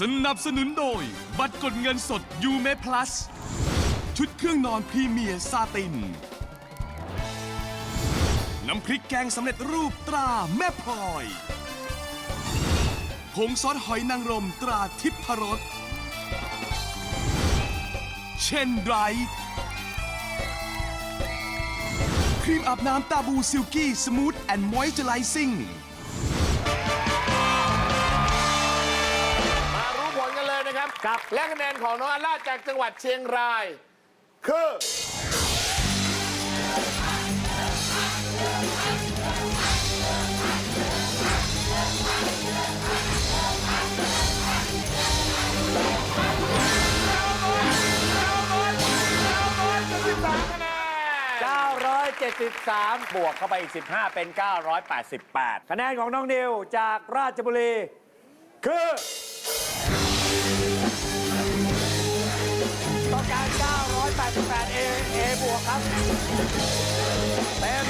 สนับสนุนโดย บัตรกดเงินสดยูเม plus ชุดเครื่องนอนพรีเมียร์ซาติน น้ำพริกแกงสำเร็จรูปตราแม่พลอยผงซอสหอยนางรมตราทิพรสเช่นไรท์ครีมอาบน้ำตาบูซิลกี้สมูทแอนด์มอยเจอไรซิ่ง ครับกับ และคะแนนของน้องอัลล่าจากจังหวัดเชียงราย คือ973 บวกเข้าไปอีก 15 เป็น 988 คะแนนของน้องนิวจากราชบุรี คือ บวกครับเต็ม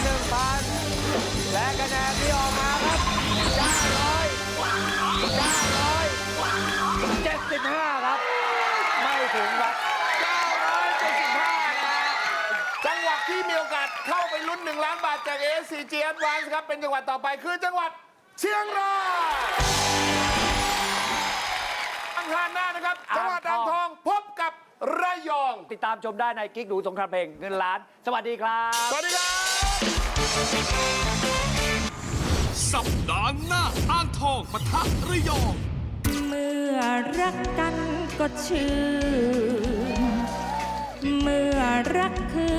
1,000และคะแนนที่ออกมาครับ900 975ครับ ไม่ถึงครับ975นะฮะจังหวัดที่มีโอกาสเข้าไปลุ้น1ล้านบาทจาก ASCG Advance ครับ เป็นจังหวัดต่อไปคือจังหวัดเชียงรายอังคารหน้านะครับ จังหวัดอ่างทองพบกับระยอง ติดตามชมได้ในกิ๊กดูสงครามเพลงเงินล้าน สวัสดีครับ สวัสดีครับสัปดาห์หน้าอ่างทองปะทะระยอง เมื่อรักกันก็ชื่นเมื่อรักคื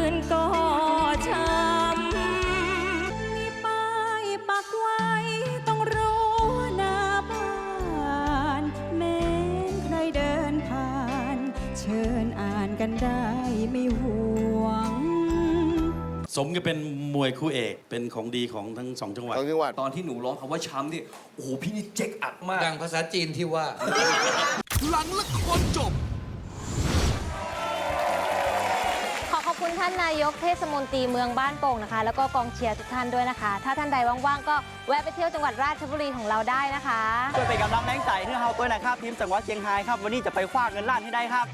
กันได้ไม่ห่วง สมกับเป็นมวยคู่เอกเป็นของดีของทั้งสองจังหวัด ของจังหวัด ตอนที่หนูร้องคำว่าช้ำนี่ โอ้โห พี่นี่เจ๊กอัดมาก ดังภาษาจีนที่ว่า หลังละครจบ ขอขอบคุณท่านนายกเทศมนตรีเมืองบ้านโป่งนะคะ แล้วก็กองเชียร์ทุกท่านด้วยนะคะ ถ้าท่านใดว่างๆ ก็แวะไปเที่ยวจังหวัดราชบุรีของเราได้นะคะ ช่วยเป็นกำลังแรงใจให้เฮาด้วยนะครับ ทีมสังวัดเชียงรายครับ วันนี้จะไปคว้าเงินล้านให้ได้ครับ